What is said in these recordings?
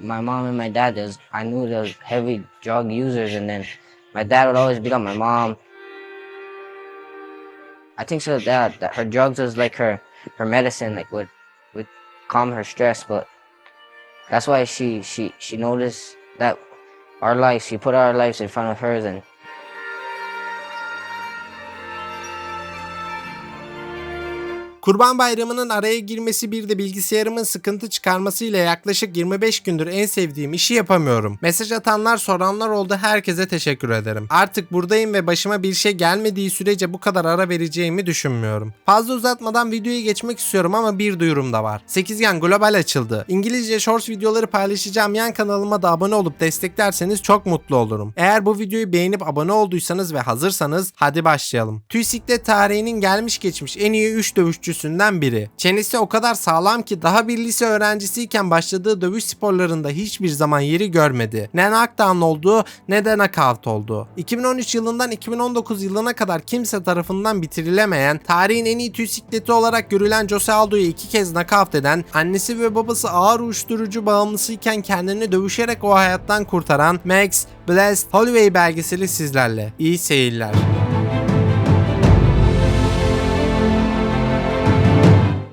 my mom and my dad, there's, I knew there was heavy drug users, and then my dad would always beat up my mom. I think so that, that her drugs was like her her medicine, like would would calm her stress, but that's why she she she noticed that our lives, she put our lives in front of hers, and Kurban Bayramı'nın araya girmesi bir de bilgisayarımın sıkıntı çıkarmasıyla yaklaşık 25 gündür en sevdiğim işi yapamıyorum. Mesaj atanlar soranlar oldu herkese teşekkür ederim. Artık buradayım ve başıma bir şey gelmediği sürece bu kadar ara vereceğimi düşünmüyorum. Fazla uzatmadan videoya geçmek istiyorum ama bir duyurum da var. 8gen Global açıldı. İngilizce Shorts videoları paylaşacağım yan kanalıma da abone olup desteklerseniz çok mutlu olurum. Eğer bu videoyu beğenip abone olduysanız ve hazırsanız hadi başlayalım. Tüysiklet tarihinin gelmiş geçmiş en iyi 3 dövüşçüsünden biri. Çenesi o kadar sağlam ki daha bir lise öğrencisiyken başladığı dövüş sporlarında hiçbir zaman yeri görmedi. Ne knockdown oldu ne de knockout oldu. 2013 yılından 2019 yılına kadar kimse tarafından bitirilemeyen, tarihin en iyi tüysikleti olarak görülen Jose Aldo'yu iki kez knockout eden, annesi ve babası ağır uyuşturucu bağımlısıyken kendini dövüşerek o hayattan kurtaran Max Blessed Holloway belgeseli sizlerle. İyi seyirler.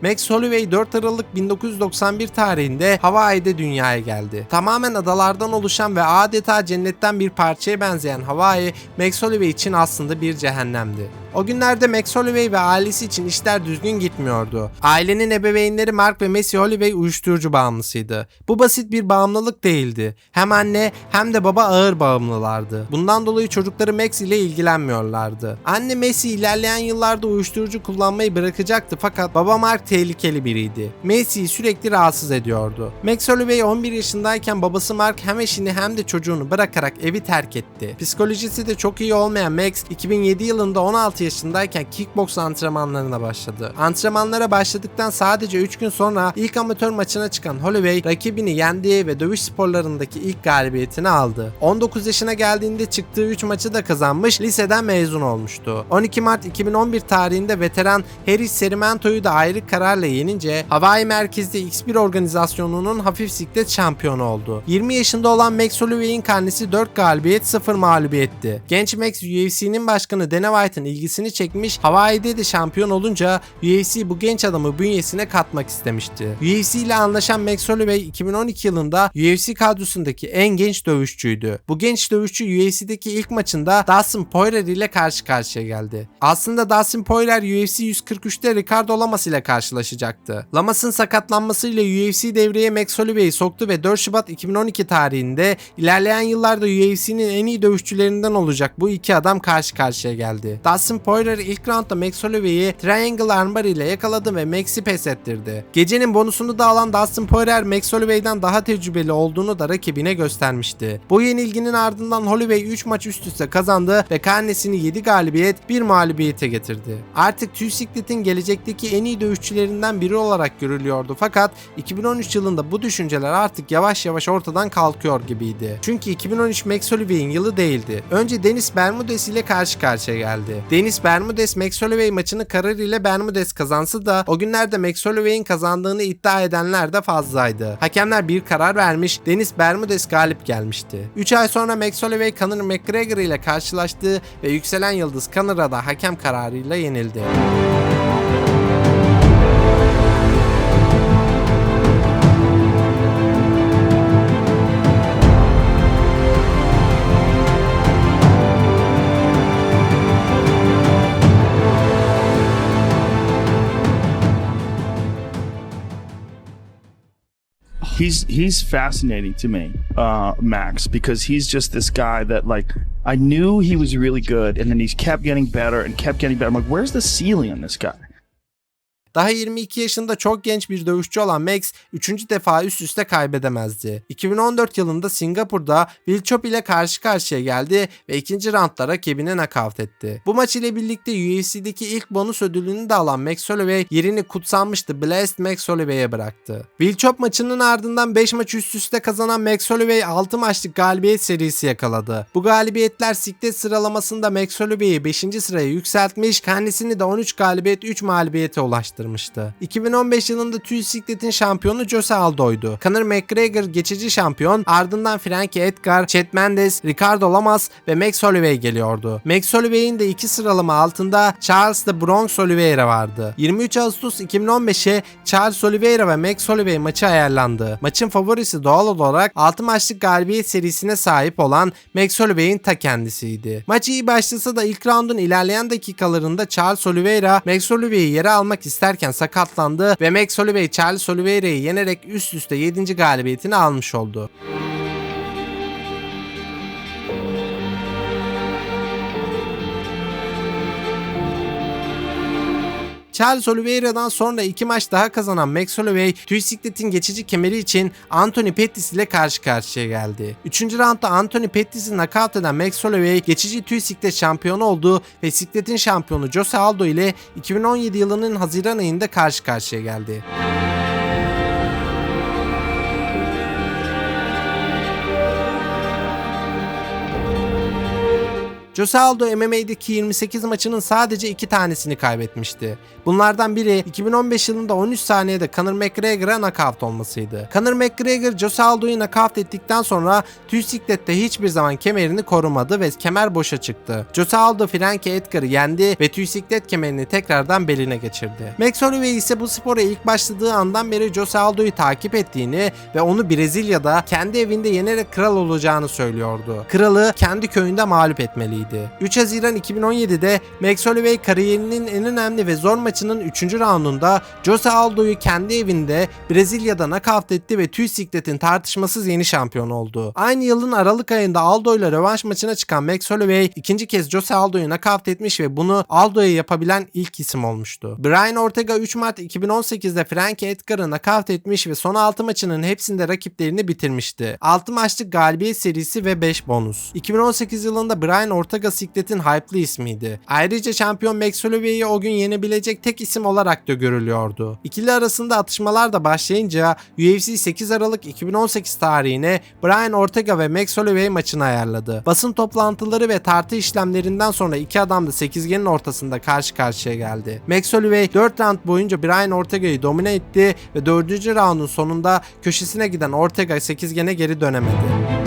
Max Holloway 4 Aralık 1991 tarihinde Hawaii'de dünyaya geldi. Tamamen adalardan oluşan ve adeta cennetten bir parçaya benzeyen Hawaii, Max Holloway için aslında bir cehennemdi. O günlerde Max Holloway ve ailesi için işler düzgün gitmiyordu. Ailenin ebeveynleri Mark ve Messi Holloway uyuşturucu bağımlısıydı. Bu basit bir bağımlılık değildi. Hem anne hem de baba ağır bağımlılardı. Bundan dolayı çocukları Max ile ilgilenmiyorlardı. Anne Messi ilerleyen yıllarda uyuşturucu kullanmayı bırakacaktı fakat baba Mark tehlikeli biriydi. Messi'yi sürekli rahatsız ediyordu. Max Holloway 11 yaşındayken babası Mark hem eşini hem de çocuğunu bırakarak evi terk etti. Psikolojisi de çok iyi olmayan Max 2007 yılında 16 yaşındayken kickbox antrenmanlarına başladı. Antrenmanlara başladıktan sadece 3 gün sonra ilk amatör maçına çıkan Holloway rakibini yendi ve dövüş sporlarındaki ilk galibiyetini aldı. 19 yaşına geldiğinde çıktığı 3 maçı da kazanmış, liseden mezun olmuştu. 12 Mart 2011 tarihinde veteran Harris Serimento'yu da ayrı kararla yenince Hawaii merkezli X1 organizasyonunun hafif siklet şampiyonu oldu. 20 yaşında olan Max Holloway'in karnesi 4 galibiyet 0 mağlubiyetti. Genç Max UFC'nin başkanı Dana White'ın ilgisini çekmiş, Hawaii'de de şampiyon olunca UFC bu genç adamı bünyesine katmak istemişti. UFC ile anlaşan Max Holloway 2012 yılında UFC kadrosundaki en genç dövüşçüydü. Bu genç dövüşçü UFC'deki ilk maçında Dustin Poirier ile karşı karşıya geldi. Aslında Dustin Poirier UFC 143'te Ricardo Lamas ile karşılaşacaktı. Lamas'ın sakatlanmasıyla UFC devreye Max Holloway'i soktu ve 4 Şubat 2012 tarihinde ilerleyen yıllarda UFC'nin en iyi dövüşçülerinden olacak bu iki adam karşı karşıya geldi. Dustin Poirier ilk roundda Max Holloway'i Triangle Armbar ile yakaladı ve Max'i pes ettirdi. Gecenin bonusunu da alan Dustin Poirier Max Holloway'den daha tecrübeli olduğunu da rakibine göstermişti. Bu yenilginin ardından Holloway 3 maç üst üste kazandı ve karnesini 7 galibiyet 1 mağlubiyete getirdi. Artık tüy sikletin gelecekteki en iyi dövüşçülerinden biri olarak görülüyordu fakat 2013 yılında bu düşünceler artık yavaş yavaş ortadan kalkıyor gibiydi. Çünkü 2013 Max Holloway'in yılı değildi. Önce Dennis Bermudez ile karşı karşıya geldi. Dennis Bermudez Max Holloway maçını karar ile Bermudez kazansa da o günlerde Max Holloway'in kazandığını iddia edenler de fazlaydı. Hakemler bir karar vermiş, Dennis Bermudez galip gelmişti. 3 ay sonra Max Holloway Conor McGregor ile karşılaştı ve yükselen yıldız Conor'a da hakem kararıyla yenildi. He's he's fascinating to me, uh, Max, because he's just this guy that like I knew he was really good, and then he kept getting better and kept getting better. I'm like, where's the ceiling on this guy? Daha 22 yaşında çok genç bir dövüşçü olan Max 3. defa üst üste kaybedemezdi. 2014 yılında Singapur'da Will Chop ile karşı karşıya geldi ve ikinci roundda rakibini nakavt etti. Bu maç ile birlikte UFC'deki ilk bonus ödülünü de alan Max Holloway yerini kutsanmıştı Blessed Max Holloway'e bıraktı. Will Chop maçının ardından 5 maç üst üste kazanan Max Holloway 6 maçlık galibiyet serisi yakaladı. Bu galibiyetler siklet sıralamasında Max Holloway'i 5. sıraya yükseltmiş, kendisini de 13 galibiyet 3 mağlubiyete ulaştırdı. Ulaştırmıştı. 2015 yılında tüy sikletin şampiyonu Jose Aldo'ydu. Conor McGregor geçici şampiyon ardından Frankie Edgar, Chad Mendes, Ricardo Lamas ve Max Holloway geliyordu. Max Holloway'in de iki sıralama altında Charles de Bronx Oliveira vardı. 23 Ağustos 2015'e Charles Oliveira ve Max Holloway maçı ayarlandı. Maçın favorisi doğal olarak 6 maçlık galibiyet serisine sahip olan Max Holloway'in ta kendisiydi. Maç iyi başlasa da ilk roundun ilerleyen dakikalarında Charles Oliveira Max Holloway'i yere almak isterken sakatlandı ve Max Holloway Charles Oliveira'yı yenerek üst üste 7. galibiyetini almış oldu. Charles Oliveira'dan sonra iki maç daha kazanan Max Holloway, tüy sikletin geçici kemeri için Anthony Pettis ile karşı karşıya geldi. Üçüncü roundda Anthony Pettis'i nakavt eden Max Holloway, geçici tüy siklet şampiyonu oldu ve sikletin şampiyonu Jose Aldo ile 2017 yılının Haziran ayında karşı karşıya geldi. Jose Aldo MMA'deki 28 maçının sadece 2 tanesini kaybetmişti. Bunlardan biri 2015 yılında 13 saniyede Conor McGregor'a knockout olmasıydı. Conor McGregor Jose Aldo'yu knockout ettikten sonra tüy siklette hiçbir zaman kemerini korumadı ve kemer boşa çıktı. Jose Aldo Frankie Edgar'ı yendi ve tüy siklet kemerini tekrardan beline geçirdi. Max Holloway ise bu spora ilk başladığı andan beri Jose Aldo'yu takip ettiğini ve onu Brezilya'da kendi evinde yenerek kral olacağını söylüyordu. Kralı kendi köyünde mağlup etmeliydi. 3 Haziran 2017'de Max Holloway kariyerinin en önemli ve zor maçının 3. raundunda Jose Aldo'yu kendi evinde Brezilya'da nakavt etti ve tüy sikletin tartışmasız yeni şampiyon oldu. Aynı yılın Aralık ayında Aldo ile rövanş maçına çıkan Max Holloway ikinci kez Jose Aldo'yu nakavt etmiş ve bunu Aldo'ya yapabilen ilk isim olmuştu. Brian Ortega 3 Mart 2018'de Frankie Edgar'ı nakavt etmiş ve son 6 maçının hepsinde rakiplerini bitirmişti. 6 maçlık galibiyet serisi ve 5 bonus. 2018 yılında Brian Ortega sikletin hype'lı ismiydi. Ayrıca şampiyon Max Holloway'i o gün yenebilecek tek isim olarak da görülüyordu. İkili arasında atışmalar da başlayınca UFC 8 Aralık 2018 tarihine Brian Ortega ve Max Holloway maçını ayarladı. Basın toplantıları ve tartı işlemlerinden sonra iki adam da sekizgenin ortasında karşı karşıya geldi. Max Holloway 4 round boyunca Brian Ortega'yı domine etti ve 4. roundun sonunda köşesine giden Ortega sekizgene geri dönemedi.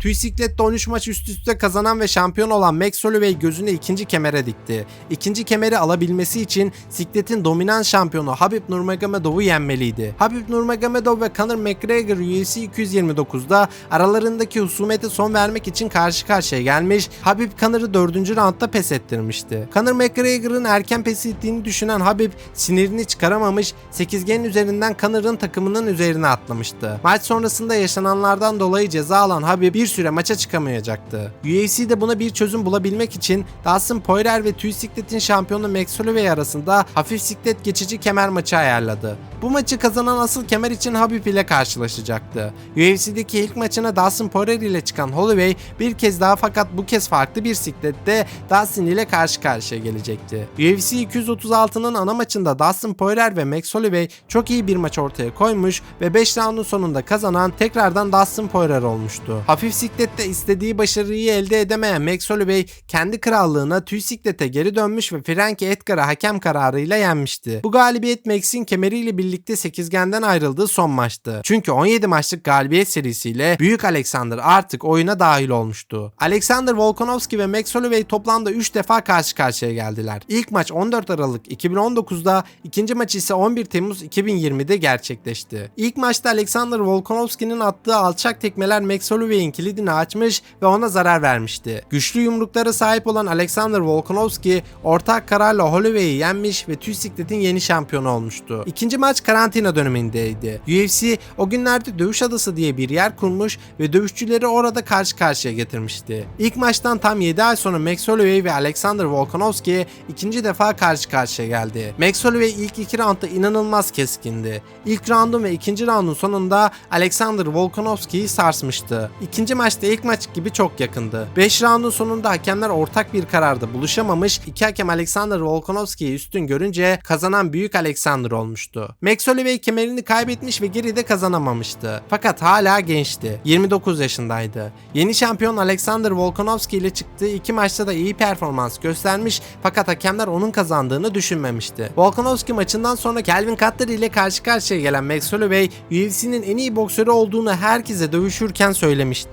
Tüy siklette 13 maç üst üste kazanan ve şampiyon olan Max Holloway gözünü ikinci kemere dikti. İkinci kemeri alabilmesi için sikletin dominant şampiyonu Habib Nurmagomedov'u yenmeliydi. Habib Nurmagomedov ve Conor McGregor UFC 229'da aralarındaki husumete son vermek için karşı karşıya gelmiş, Habib Conor'ı 4. roundda pes ettirmişti. Conor McGregor'ın erken pes ettiğini düşünen Habib sinirini çıkaramamış, sekizgenin üzerinden Conor'ın takımının üzerine atlamıştı. Maç sonrasında yaşananlardan dolayı ceza alan Habib bir süre maça çıkamayacaktı. UFC'de buna bir çözüm bulabilmek için Dustin Poirier ve tüy sikletin şampiyonu Max Holloway arasında hafif siklet geçici kemer maçı ayarladı. Bu maçı kazanan asıl kemer için Habib ile karşılaşacaktı. UFC'deki ilk maçına Dustin Poirier ile çıkan Holloway bir kez daha fakat bu kez farklı bir siklette Dustin ile karşı karşıya gelecekti. UFC 236'nın ana maçında Dustin Poirier ve Max Holloway çok iyi bir maç ortaya koymuş ve 5 roundun sonunda kazanan tekrardan Dustin Poirier olmuştu. Hafif siklette istediği başarıyı elde edemeyen Max Holloway kendi krallığına tüy siklete geri dönmüş ve Frankie Edgar'ı hakem kararıyla yenmişti. Bu galibiyet Max'in kemeriyle birlikte sekizgenden ayrıldığı son maçtı. Çünkü 17 maçlık galibiyet serisiyle Büyük Alexander artık oyuna dahil olmuştu. Alexander Volkanovski ve Max Holloway toplamda 3 defa karşı karşıya geldiler. İlk maç 14 Aralık 2019'da, ikinci maç ise 11 Temmuz 2020'de gerçekleşti. İlk maçta Alexander Volkanovski'nin attığı alçak tekmeler Max Holloway'in kilidini açmış ve ona zarar vermişti. Güçlü yumruklara sahip olan Alexander Volkanovski ortak kararla Holloway'i yenmiş ve tüy sikletin yeni şampiyonu olmuştu. İkinci maç karantina dönemindeydi. UFC o günlerde Dövüş Adası diye bir yer kurmuş ve dövüşçüleri orada karşı karşıya getirmişti. İlk maçtan tam 7 ay sonra Max Holloway ve Alexander Volkanovski ikinci defa karşı karşıya geldi. Max Holloway ilk iki roundda inanılmaz keskindi. İlk roundun ve ikinci roundun sonunda Alexander Volkanovski'yi sarsmıştı. İkinci maçta ilk maç gibi çok yakındı. 5 roundun sonunda hakemler ortak bir kararda buluşamamış. İki hakem Alexander Volkanovski'yi üstün görünce kazanan büyük Alexander olmuştu. Max Holloway kemerini kaybetmiş ve geride kazanamamıştı. Fakat hala gençti. 29 yaşındaydı. Yeni şampiyon Alexander Volkanovski ile çıktığı iki maçta da iyi performans göstermiş fakat hakemler onun kazandığını düşünmemişti. Volkanovski maçından sonra Kelvin Kattar ile karşı karşıya gelen Max Holloway UFC'nin en iyi boksörü olduğunu herkese dövüşürken söylemişti.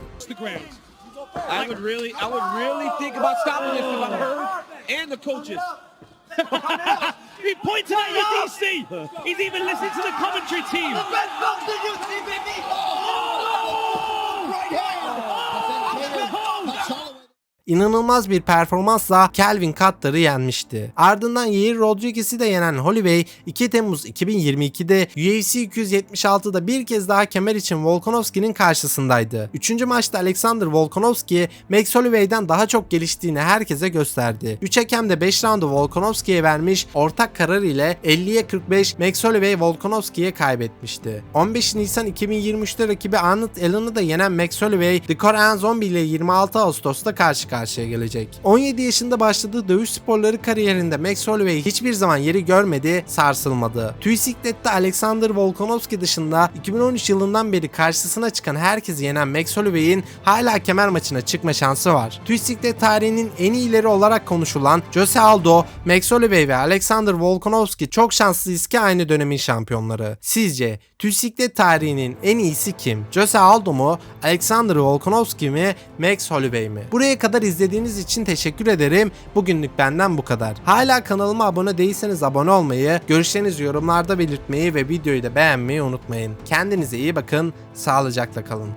I would really, I would really think about stopping this if I'm her and the coaches. He pointed at the DC. He's even listening to the commentary team. İnanılmaz bir performansla Kelvin Kattar'ı yenmişti. Ardından Yair Rodriguez'i de yenen Holloway 2 Temmuz 2022'de UFC 276'da bir kez daha kemer için Volkanovski'nin karşısındaydı. Üçüncü maçta Alexander Volkanovski Max Holloway'den daha çok geliştiğini herkese gösterdi. 3 hakem de 5 roundu Volkanovski'ye vermiş, ortak karar ile 50'ye 45 Max Holloway Volkanovski'ye kaybetmişti. 15 Nisan 2023'te rakibi Arnold Allen'ı da yenen Max Holloway, The Korean Zombie ile 26 Ağustos'ta karşı karşıya gelecek. 17 yaşında başladığı dövüş sporları kariyerinde Max Holloway hiçbir zaman yeri görmedi, sarsılmadı. Tüy siklette Alexander Volkanovski dışında 2013 yılından beri karşısına çıkan herkesi yenen Max Holloway'in hala kemer maçına çıkma şansı var. Tüy siklet tarihinin en iyileri olarak konuşulan Jose Aldo, Max Holloway ve Alexander Volkanovski çok şanslıyız ki aynı dönemin şampiyonları. Sizce tüy siklet tarihinin en iyisi kim? Jose Aldo mu? Alexander Volkanovski mi? Max Holloway mi? Buraya kadar izlediğiniz için teşekkür ederim. Bugünlük benden bu kadar. Hala kanalıma abone değilseniz abone olmayı, görüşlerinizi yorumlarda belirtmeyi ve videoyu da beğenmeyi unutmayın. Kendinize iyi bakın, sağlıcakla kalın.